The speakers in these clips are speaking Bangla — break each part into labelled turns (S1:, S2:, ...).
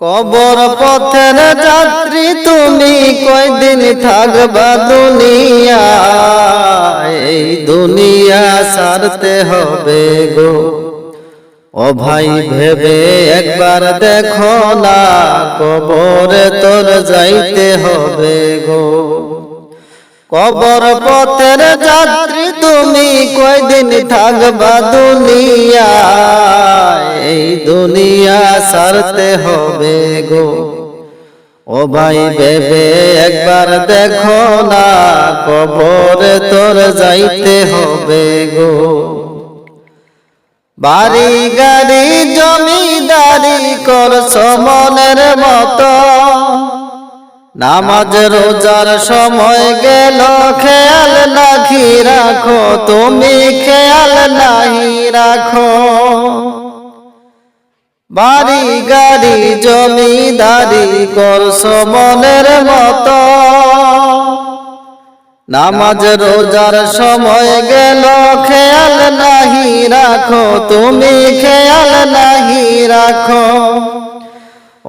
S1: কবর পথের যাত্রী তুমি কয়দিন থাকবা দুনিয়া এই দুনিয়া সারতে হবে গো। ও ভাই, ভেবে একবার দেখো না, কবরে তোর যাইতে হবে গো। কবর পথের যাত্রী তুমি কয়দিন থাকবা দুনিয়া এই দুনিয়া সারতে হবে গো। ও ভাই ভেবে একবার দেখো না, কবরে তোর যাইতে হবে গো। বাড়ি গাড়ি জমিদারি কর সমনের মতো। নামাজ রোজার সময় গেল, খেয়াল নাকি রাখো, তুমি খেয়াল নাহি রাখো। বাড়ি গাড়ি জমিদারি করছ মনের মতো। নামাজ রোজার সময় গেল, খেয়াল নাহি রাখো, তুমি খেয়াল নাহি রাখো।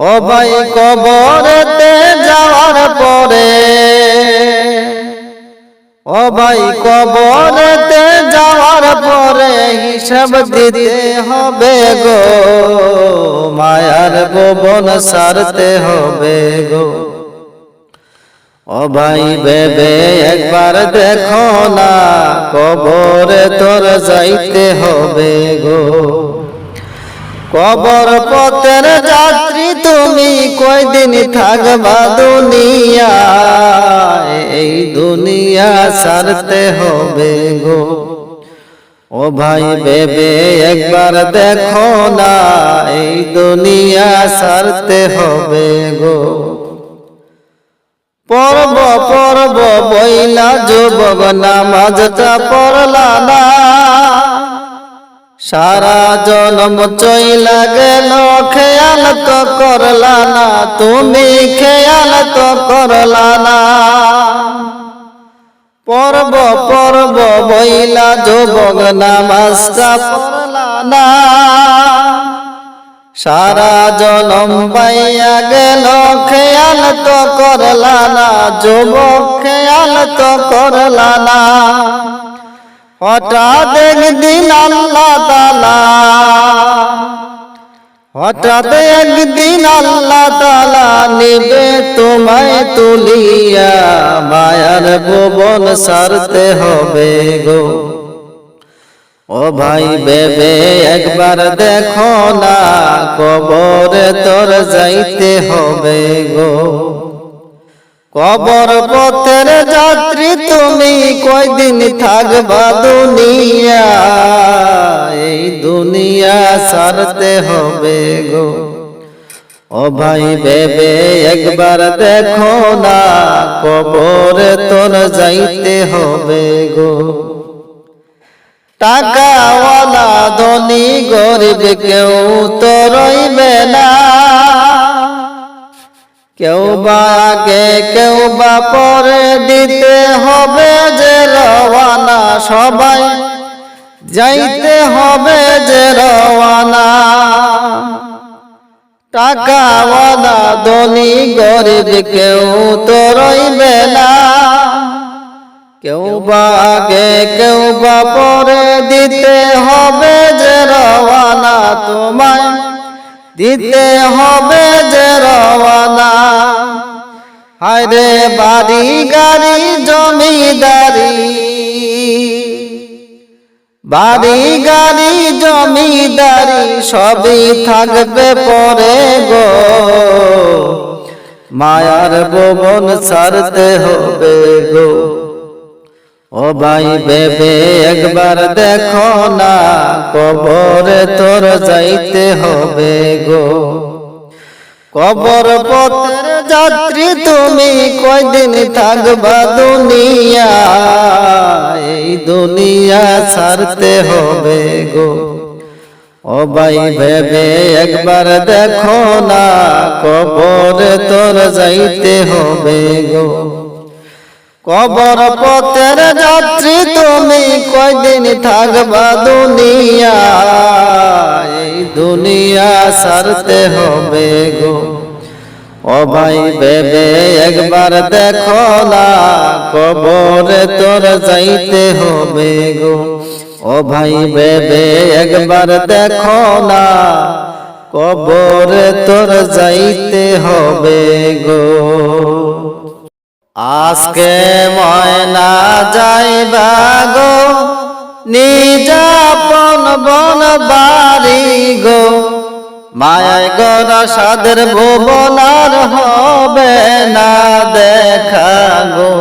S1: ও ভাই কবরেতে যাওয়ার পরে, ও ভাই কবরেতে যাওয়ার হিসাব দিতে হবে গো। মায়ার গোবন সারতে হবে গো। ও ভাই বেবে, একবার দেখো না, কবরে তোর যাইতে হবে গো। কবর পথের যাত্রী তুমি কয়দিন থাকবা দুনিয়া এই দুনিয়া সারতে হবে গো। ও ভাই বেবে একবার দেখো না, এই দুনিয়া সারতে হবে গো। পর্ব পর্ব বইলা যুবক নামাজটা পড়লা না। সারা জনম চইলা গেল, খেয়াল তো করলা না, তুমি খেয়াল তো করলা না। পর্ব পর্ব বইলা যুবক নামাজটা পড়লা সারা জনম পাইয়া গেল, খেয়াল তো করলা না যুবক খেয়াল তো করলা না হঠাৎ একদিন আল্লাহ তালা হঠাৎ একদিন আল্লাহ তালা নিবে তোমায় তুলিয়া, মায়ার ভুবন সারতে হবে গো। ও ভাই বেবে, একবার দেখো না, কবরে তোর যাইতে হবে গো। কবর পথের যাত্রী তুমি কয়দিন থাকবা দুনিয়া? এই দুনিয়া সারতে হবে গো। ও ভাই বেবে একবার দেখো না, কবরে তোর যাইতে হবে গো। টাকাওয়ালা ধনী গরিব কেউ তো রইবে না। কেউ বা আগে কেউ বা পরে দিতে হবে যে রওয়ানা সবাই। যাইতে হবে যে রওয়ানা। টাকাওয়ালা ধনী গরিব কেউ তো রইবে না। কেউ বা আগে কেউ বা পরে দিতে হবে যে রওয়ানা তোমায়। দিতে হবে যে রওয়ানা হায়রে বাড়ি গাড়ি, জমিদারি। বাড়ি গাড়ি, জমিদারি সবই থাকবে পরে গো। মায়ার ভুবন সারতে হবে গো। ও ভাই বেবে, একবার দেখো না, কবরে তোর যাইতে হবে গো। কবর পথের যাত্রী তুমি কয়দিন থাকবা দুনিয়া? এই দুনিয়া ছাড়তে হবে গো। ও ভাই ভেবে একবার দেখো না, কবরে তোর যাইতে হবে গো। কবর পথের যাত্রী তুমি কয়দিন থাকবা দুনিয়া? দুনিয়া সারতে হবে গো। ও ভাই বেবে একবার দেখো না, কবরে তোর যাইতে হবে গো। ও ভাই বেবে একবার দেখো না, কবরে তোর যাইতে হবে গো। আজকে ময়না যাইবা গো, নিজাপন বন বাড়ি গো। মায়ায় গরা সাদের ভুবনার হবে না দেখা গো।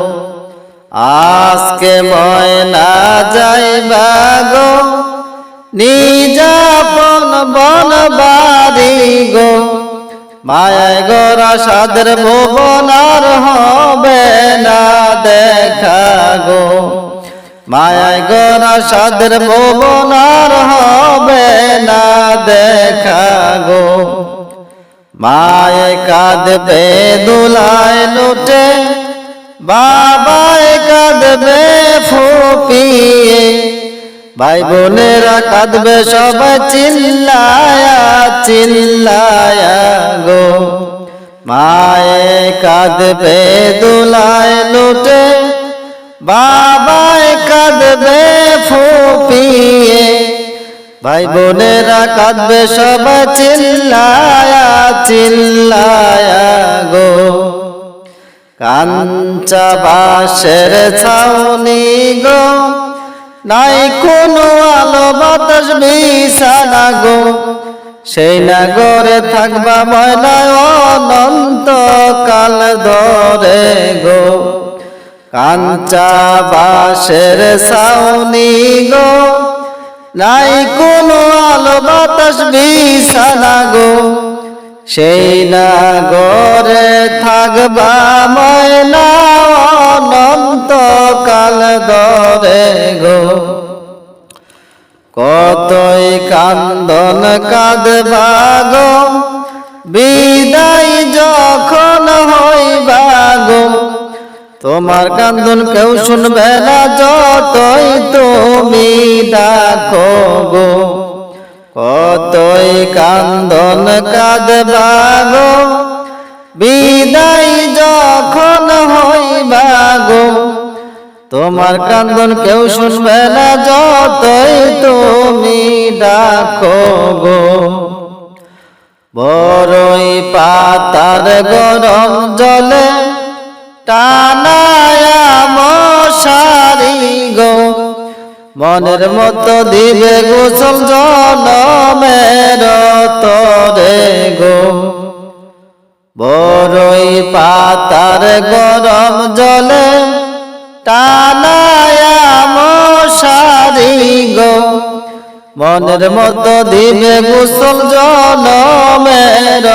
S1: আজকে ময়না যাইবা গো, নিজাপন বন বাড়ি গো। মায়ায় গরা সাদের ভুবনার হবে না দেখা গো। মায়ায় গরা সাদের ভুবনার হবে না দেখা গো। মায়ে কাঁদবে, দুলায় লুটে বাবায় ভাই বোনেরা কাঁদবে, সবাই চিল্লায়া চিল্লায়া গো। মায়ে কাঁদবে, দুলায় লুটে। বাবায় কাঁদবে, ফুপিয়ে। ভাই বোনেরা কাঁদবে, সবাই চিল্লায়া চিল্লায়া গো। কাঞ্চা বাসের ছাউনি গো। নাই কোনো আলো বাতাস বিছানা গো। সেই নাগরে থাকবা ময়নায় অনন্ত কাল ধরে গো। কাঞ্চা বাসের ছাউনি গো। নাই কোনো আলো বাতাস বিছানা গো। সেই নাগরে থাকবা কান্দন কাঁদবা গো। বিদায় যখন হইবা গো। তোমার কান্দন কেউ শুনবে না, যতই তুমি ডাকো গো। কতই কান্দন কাঁদবা গো। তোমার কান্দন কেউ শুনবে না, যতই তুমি ডাকো গো। বড়ই পাতার গরম জলে টানায়া মশারি গো। মনের মতো দিবে গোসল জনমের তরে গো। বড়ই পাতার গরম জলে টানায়া গো। মনের মতো দিবে গোসল জনমের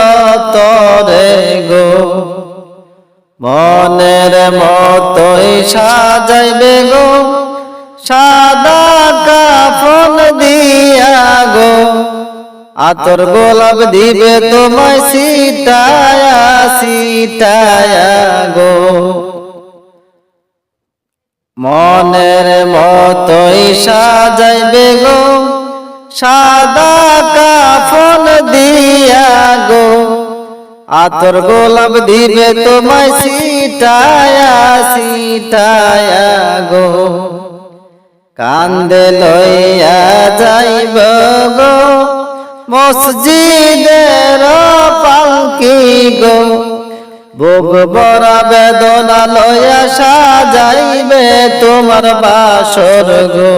S1: তরে গো। মনের মতোই সাজাইবে গো, সাদা কাফন দিয়া গো। আতর গোলাপ দিবে তোমায় সিটায়া সিটায়া গো। মনের মতোই সাজাইবে গো, সাদা কাফন দিয়া গো। আতর গোলাপ দিবে তোমায় সিটায়া সিটায়া গো। কান্দে লইয়া যাইব গো, মসজিদের পালকি গো। বুক বড়া বেদনা লইয়া সাজাইবে তোমার বাসর গো।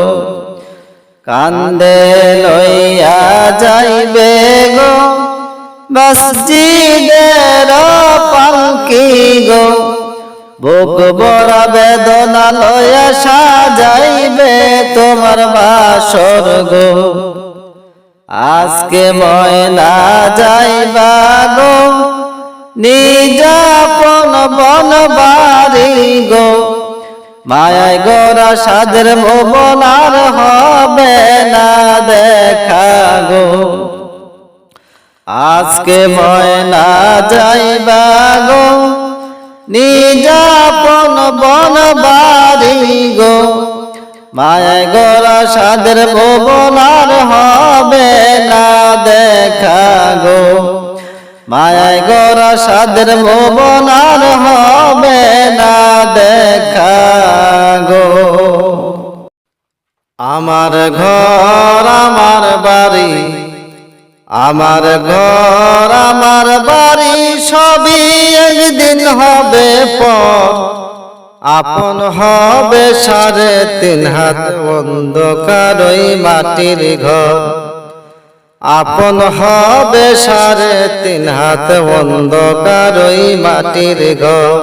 S1: কান্দে লইয়া যাইবে গো। মসজিদের পালকি গো? বুক বড়া বেদনা লয়া সাজাইবে তোমার বাসর গো। আজকে ময়না যাইবা গো। নিজাপন বন বাড়ি গো। মায়ায় গোরা সাদের ভুবন হবে না দেখা গো। আজকে ময়না যাইবা গো। নিজাপন বন বাড়ি গো। মায়ায় গোরা সাদের ভুবন হবে না দেখা গো। মায়ায় গোরা সাদের ভুবন আর হবে না দেখা গো। আমার ঘর, আমার বাড়ি, আমার ঘর, আমার বাড়ি সবই একদিন হবে পর। আপন হবে সাড়ে তিন হাত অন্ধকার মাটির ঘর। আপন হবে সাড়ে তিন হাত অন্ধকার ওই মাটির ঘর।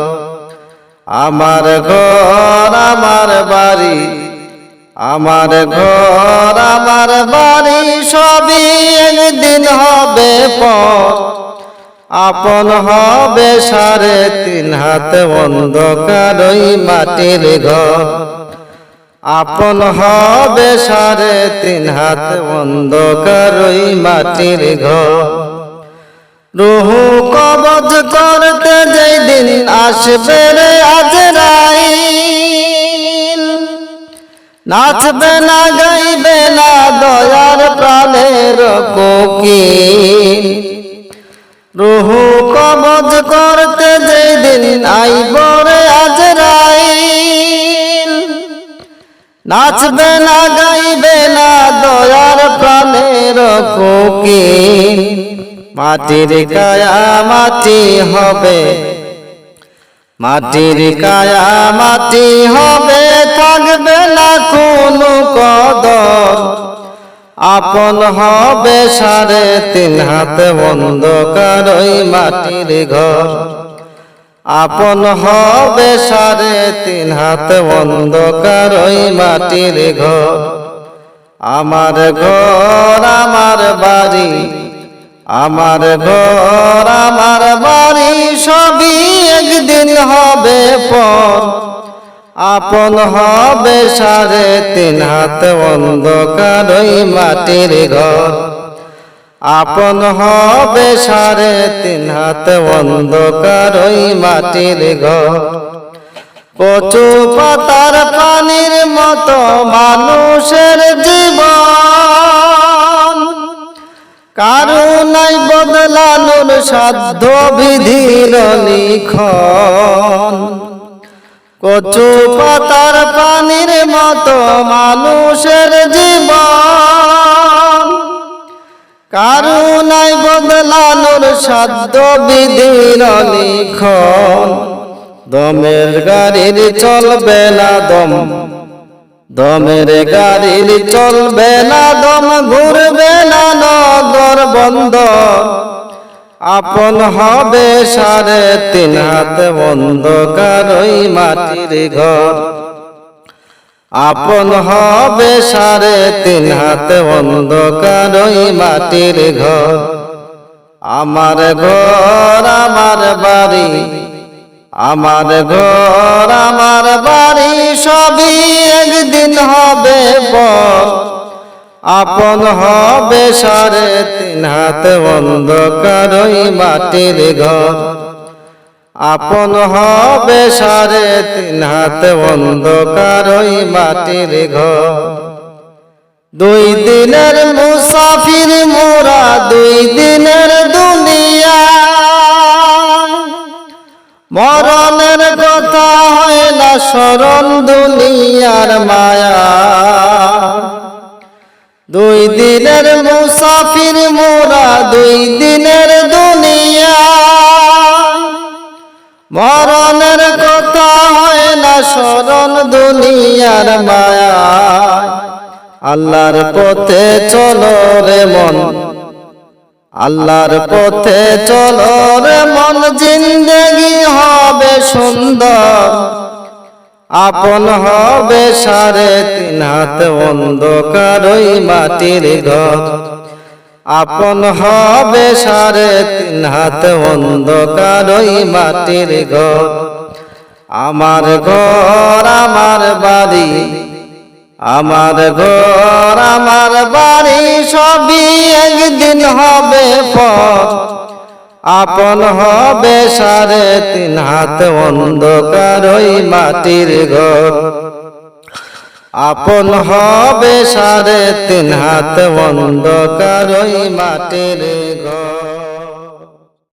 S1: আমার ঘর, আমার বাড়ি, আমার ঘর, আমার বাড়ি সবই একদিন হবে পর। আপন হবে সাড়ে তিন হাত অন্ধকার ওই মাটির ঘর। আপন হবে সাড়ে তিন হাত অন্ধকার ওই মাটির ঘর। রুহু কবজ করতে যেই দিন আসবে রে আজ রাইল নাচবে না, গাইবে না, দয়ার প্রাণের কোকিল রুহু কবজ করতে যেই দিন আইব রে নাচবে না গাইবে না দয়ার প্রাণের কোকিল মাটির কায়া মাটি হবে। মাটির কায়া মাটি হবে, থাকবে না কোনো কদর। আপন হবে সাড়ে তিন হাতে অন্ধকার ওই মাটির ঘর। আপন হবে সাড়ে তিন হাত অন্ধকার ওই মাটির ঘর। আমার ঘর আমার বাড়ি। আমার ঘর আমার বাড়ি। সবই একদিন হবে পর। আপন হবে সাড়ে তিন হাত অন্ধকার ওই মাটির ঘর। আপন হবে সাড়ে তিন হাত অন্ধকার মাটির ঘর। কচু পাতার পানির মতো মানুষের জীবন। কারুনাই বদলানোর সাধ্য বিধির লিখন। কচু পাতার পানির মতো মানুষের জীবন। কারুনাই বদলানোর সাধ্য বিধির লিখন। দমের গাড়ির চলবে না দম। দমের গাড়ির চলবে না দম, ঘুরবে না নগর বন্ধ। আপন হবে সাড়ে তিন হাত অন্ধকার ওই মাটির ঘর। আপন হবে সাড়ে তিন হাত অন্ধকার ওই মাটির ঘর। আমার ঘর, আমার বাড়ি, আমার ঘর, আমার বাড়ি সবই একদিন হবে পর। আপন হবে সাড়ে তিন হাত অন্ধকার ওই মাটির ঘর। আপন হবে সাড়ে তিন হাত অন্ধকার ওই মাটির ঘর। দুই দিনের মুসাফির মোরা, দুই দিনের দুনিয়া। মরণের কথা হয় না, স্মরণ দুনিয়ার মায়া। দুই দিনের মুসাফির মোরা, দুই দিনের দুনিয়ার মায়া। আল্লাহর পথে চলো রে মন। আল্লাহর পথে চলো রে মন, জিন্দগি হবে সুন্দর। আপন হবে সাড়ে তিন হাত অন্ধকার ওই মাটির ঘর আপন হবে সাড়ে তিন হাত অন্ধকার ওই মাটির ঘর আমার ঘর, আমার বাড়ি, আমার ঘর, আমার বাড়ি সবই একদিন হবে পর আপন হবে সাড়ে তিন হাত অন্ধকার ওই মাটির ঘর। আপন হবে সাড়ে তিন হাত অন্ধকার ওই মাটির